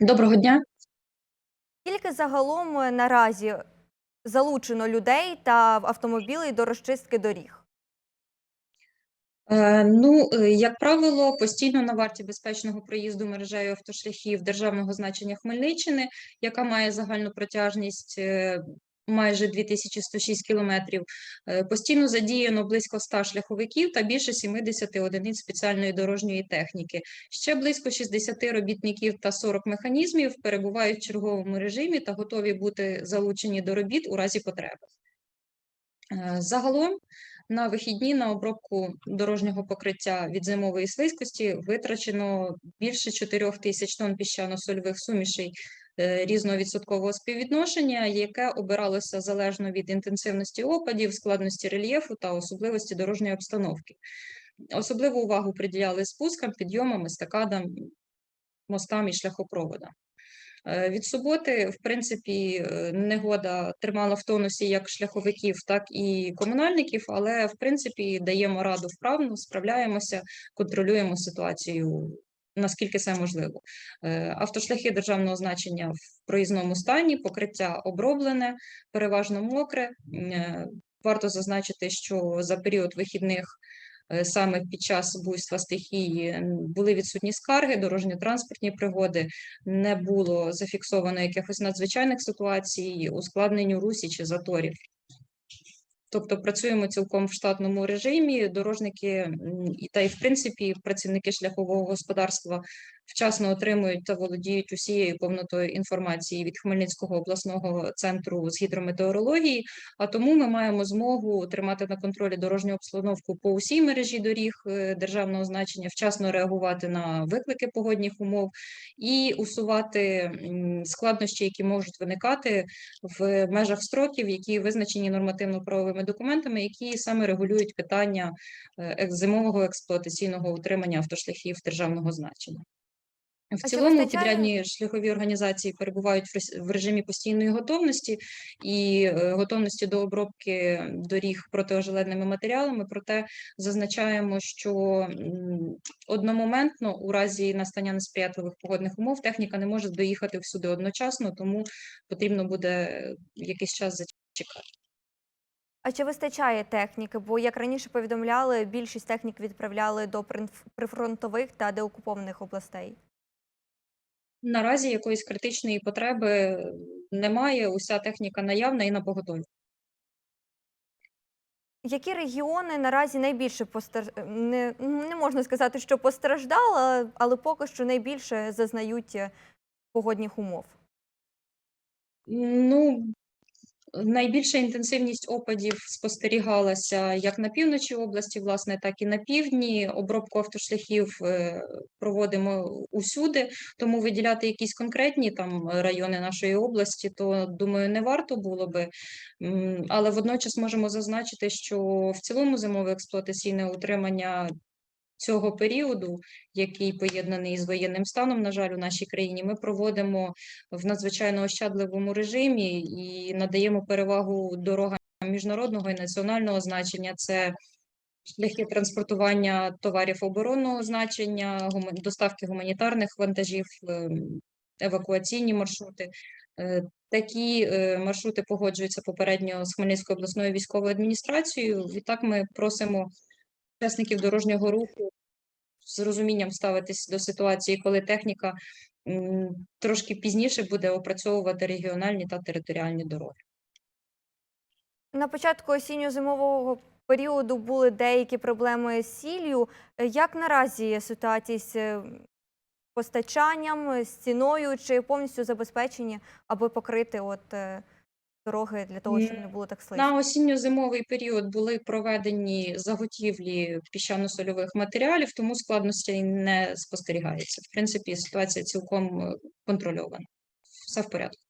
Доброго дня. Скільки загалом е, наразі залучено людей та автомобілей до розчистки доріг? Е, Ну, е, як правило, постійно на варті безпечного проїзду мережею автошляхів державного значення Хмельниччини, яка має загальну протяжність е, майже 2106 кілометрів, е, постійно задіяно близько 100 шляховиків та більше 70 одиниць спеціальної дорожньої техніки. Ще близько 60 робітників та 40 механізмів перебувають в черговому режимі та готові бути залучені до робіт у разі потреби. Е, Загалом на вихідні на обробку дорожнього покриття від зимової слизькості витрачено більше 4 тисяч тонн піщано-сольових сумішей різного відсоткового співвідношення, яке обиралося залежно від інтенсивності опадів, складності рельєфу та особливості дорожньої обстановки. Особливу увагу приділяли спускам, підйомам, естакадам, мостам і шляхопроводам. Е, Від суботи, в принципі, е, негода тримала в тонусі як шляховиків, так і комунальників, але в принципі даємо раду вправно, справляємося, контролюємо ситуацію. Наскільки це можливо, Е, автошляхи державного значення в проїзному стані, покриття оброблене, переважно мокре. Е, Варто зазначити, що за період вихідних е, саме під час буйства стихії були відсутні скарги, дорожньо-транспортні пригоди, не було зафіксовано якихось надзвичайних ситуацій, ускладнень у русі чи заторів. Тобто працюємо цілком в штатному режимі. Дорожники та й в принципі працівники шляхового господарства вчасно отримують та володіють усією повнотою інформації від Хмельницького обласного центру з гідрометеорології. А тому ми маємо змогу тримати на контролі дорожню обстановку по усій мережі доріг е, державного значення, вчасно реагувати на виклики погодних умов і усувати складнощі, які можуть виникати в межах строків, які визначені нормативно-правовими документами, які саме регулюють питання е, зимового експлуатаційного утримання автошляхів державного значення. В А цілому вистачає- підрядні шляхові організації перебувають в режимі постійної готовності і е, готовності до обробки доріг протиожеледними матеріалами. Проте зазначаємо, що одномоментно у разі настання несприятливих погодних умов техніка не може доїхати всюди одночасно, тому потрібно буде е, якийсь час зачекати. А чи вистачає техніки? Бо, як раніше повідомляли, більшість технік відправляли до прифронтових та деокупованих областей. Наразі якоїсь критичної потреби немає. Уся техніка наявна і на поготові. Які регіони наразі найбільше постар... не, не можна сказати, що постраждали, але поки що найбільше зазнають погодних умов? Ну, найбільша інтенсивність опадів спостерігалася як на півночі області, власне, так і на півдні. Обробку автошляхів е, проводимо усюди, тому виділяти якісь конкретні там райони нашої області, то думаю, не варто було би. Але водночас можемо зазначити, що в цілому зимове експлуатаційне утримання цього періоду, який поєднаний з воєнним станом, на жаль, у нашій країні, ми проводимо в надзвичайно ощадливому режимі і надаємо перевагу дорогам міжнародного і національного значення. Це шляхи транспортування товарів оборонного значення, доставки гуманітарних вантажів, ем, евакуаційні маршрути. Е, Такі е, маршрути погоджуються попередньо з Хмельницькою обласною військовою адміністрацією. Відтак ми просимо учасників дорожнього руху з розумінням ставитись до ситуації, коли техніка трошки пізніше буде опрацьовувати регіональні та територіальні дороги. На початку осінньо-зимового періоду були деякі проблеми з сіллю. Як наразі ситуація з е, постачанням, з ціною, чи повністю забезпечені, аби покрити от е, дороги для того, щоб не було так слизько? На осінньо-зимовий період були проведені заготівлі піщано-сольових матеріалів, тому складностей не спостерігається. В принципі, ситуація цілком е, контрольована. Все в порядку.